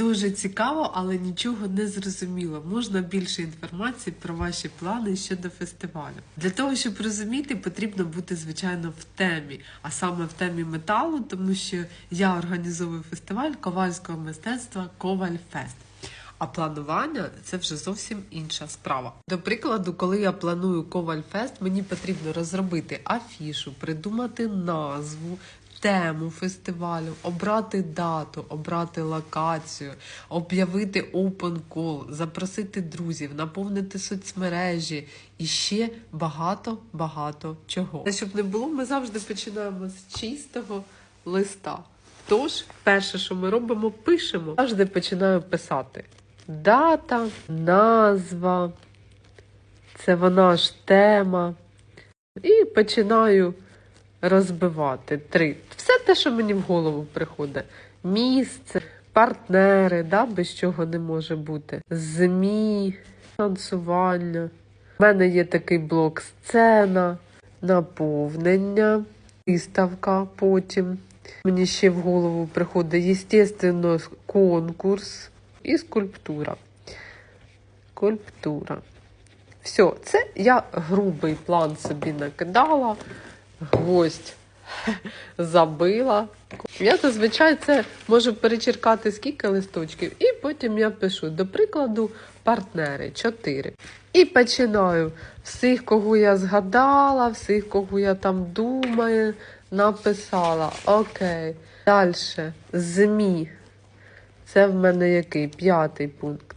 Дуже цікаво, але нічого не зрозуміло. Можна більше інформації про ваші плани щодо фестивалю. Для того, щоб розуміти, потрібно бути, звичайно, в темі, а саме в темі металу, тому що я організовую фестиваль ковальського мистецтва Коваль Фест. А планування це вже зовсім інша справа. До прикладу, коли я планую Коваль Фест, мені потрібно розробити афішу, придумати назву, тему фестивалю, обрати дату, обрати локацію, об'явити open call, запросити друзів, наповнити соцмережі і ще багато-багато чого. Щоб не було, ми завжди починаємо з чистого листа. Тож, перше, що ми робимо, пишемо. Завжди починаю писати. Дата, назва, це вона ж тема. І починаю розбивати три. Все те, що мені в голову приходить. Місце, партнери, да, без чого не може бути. ЗМІ, фінансування. У мене є такий блок сцена, наповнення, виставка потім. Мені ще в голову приходить, естественно, конкурс і скульптура. Скульптура. Все, це я грубий план собі накидала, гвоздь забила. Я зазвичай це можу перечеркати скільки листочків, і потім я пишу, до прикладу, партнери 4. І починаю всіх, кого я згадала, всіх, кого я там думаю, написала. Окей. Далі. ЗМІ. Це в мене який? П'ятий пункт.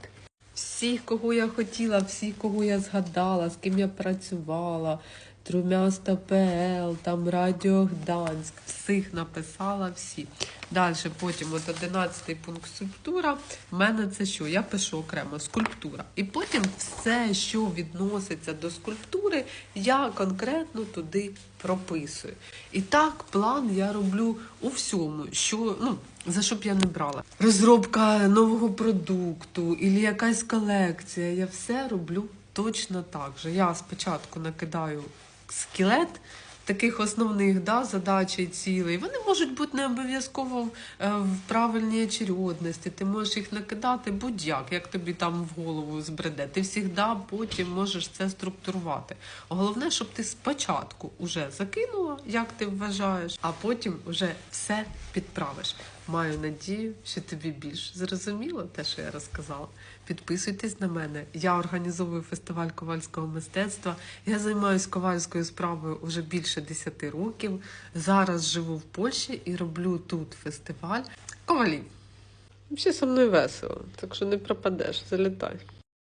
Всіх, кого я хотіла, всіх, кого я згадала, з ким я працювала, Трумяста ПЛ, там Радіо Гданськ, всіх написала всі. Далі, потім, от 11 пункт скульптура. В мене це що? Я пишу окремо скульптура. І потім все, що відноситься до скульптури, я конкретно туди прописую. І так, план я роблю у всьому, що ну. За що б я не брала? Розробка нового продукту, і якась колекція. Я все роблю точно так же. Я спочатку накидаю скелет таких основних да, задач і цілей. Вони можуть бути не обов'язково е, в правильній очередності. Ти можеш їх накидати будь-як, як тобі там в голову збреде. Ти завжди потім можеш це структурувати. Головне, щоб ти спочатку вже закинула, як ти вважаєш, а потім вже все підправиш. Маю надію, що тобі більш зрозуміло те, що я розказала. Підписуйтесь на мене. Я організовую фестиваль ковальського мистецтва. Я займаюся ковальською справою вже більше 10 років. Зараз живу в Польщі і роблю тут фестиваль ковалів. Взагалі, со мною весело, так що не пропадеш, залітай.